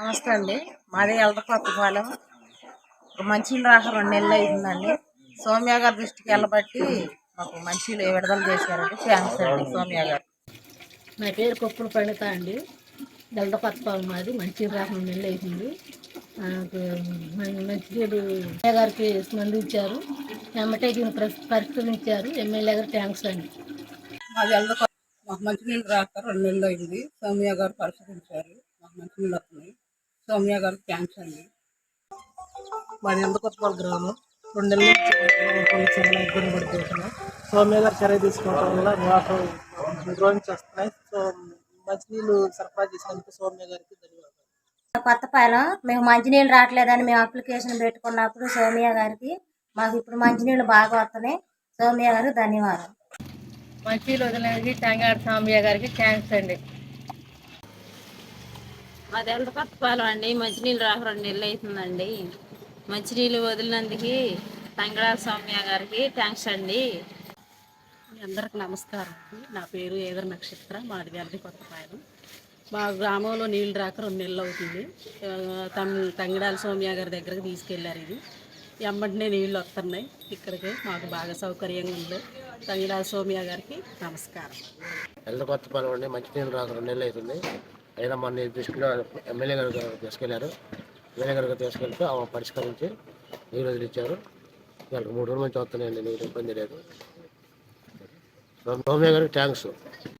నమస్తే అండి. మాది ఎల్లకొత్తపాలెం ఒక మంచినీళ్ళు రాక రెండు నెలలు అయిందండి. సౌమ్య గారి దృష్టికి వెళ్ళబట్టి మాకు మంచినీళ్ళు విడుదల చేశారండి థ్యాంక్స్ అండి సౌమ్య గారు. నా పేరు కొప్పుల పండిత అండి. పత్పాలు మాది. మంచి రాకుండా నెల్లు అవుతుంది నాకు మన- మంచినీళ్ళు ఎమ్మెల్యే గారికి స్పందించారు. ఎమ్మటే దీన్ని పరిష్కరించారు ఎమ్మెల్యే గారు థ్యాంక్స్ అండి. మాది ఎల్లకొత్త మాకు మంచినీళ్ళు రాక రెండు నెలలు అయింది. సౌమ్య గారు పరిశీలించారు. మాకు మంచినీళ్ళు వస్తున్నాయి. సౌమ్య గారు థ్యాంక్స్ అండి. మాది ఎందుకొత్తపల్లి గ్రామం. రెండు నెలల నుంచి చాలా ఇబ్బంది పడుతున్నాం సౌమ్య గారు చర్య తీసుకోవడం వల్ల వాటర్ నిర్వహించి వస్తున్నాయి సో మంచినీళ్ళు సరఫరా చేసినందుకు సౌమ్య గారికి ధన్యవాదాలు. కొత్తపాలెం మేము మంచినీళ్ళు రావట్లేదని మేము అప్లికేషన్ పెట్టుకున్నప్పుడు సౌమ్య గారికి మాకు ఇప్పుడు మంచినీళ్ళు బాగా వస్తున్నాయి. సౌమ్య గారు ధన్యవాదాలు. మంచినీళ్ళు వదిలేది టంగాడు సాంబయ్య గారికి థ్యాంక్స్ అండి. మాది ఎల్లకొత్తపాలెం అండి? మంచినీళ్ళు రాక రెండు నెలలు అవుతుందండి మంచినీళ్ళు వదిలినందుకు తంగళ సౌమ్య గారికి థ్యాంక్స్ అండి. మీ అందరికి నమస్కారం. నా పేరు ఏదర్ నక్షత్ర మాది వెలది కొత్తపాయలు మా గ్రామంలో నీళ్ళు రాక రెండు నెలలు అవుతుంది. తమ్ తంగిడాల సౌమ్య గారి దగ్గరకు తీసుకెళ్ళారు ఇది. ఎమ్మటినే నీళ్ళు వస్తున్నాయి. ఇక్కడికి మాకు బాగా సౌకర్యంగా ఉంది. తంగిడాల సౌమ్య గారికి నమస్కారం. ఎల్ల కొత్తపాలెం అండి. మంచినీళ్ళు రాక రెండు నెలలు అవుతుంది. అయినా మన దృష్టిలో ఎమ్మెల్యే గారు తీసుకెళ్ళారు. ఎమ్మెల్యే గారు తీసుకెళ్తే ఆమె పరిష్కరించి నీరు వదిలిచ్చారు వాళ్ళకి మూడు రోజుల నుంచి వస్తున్నాయండి నీళ్ళు ఇబ్బంది లేదు. గారు గారికి థ్యాంక్స్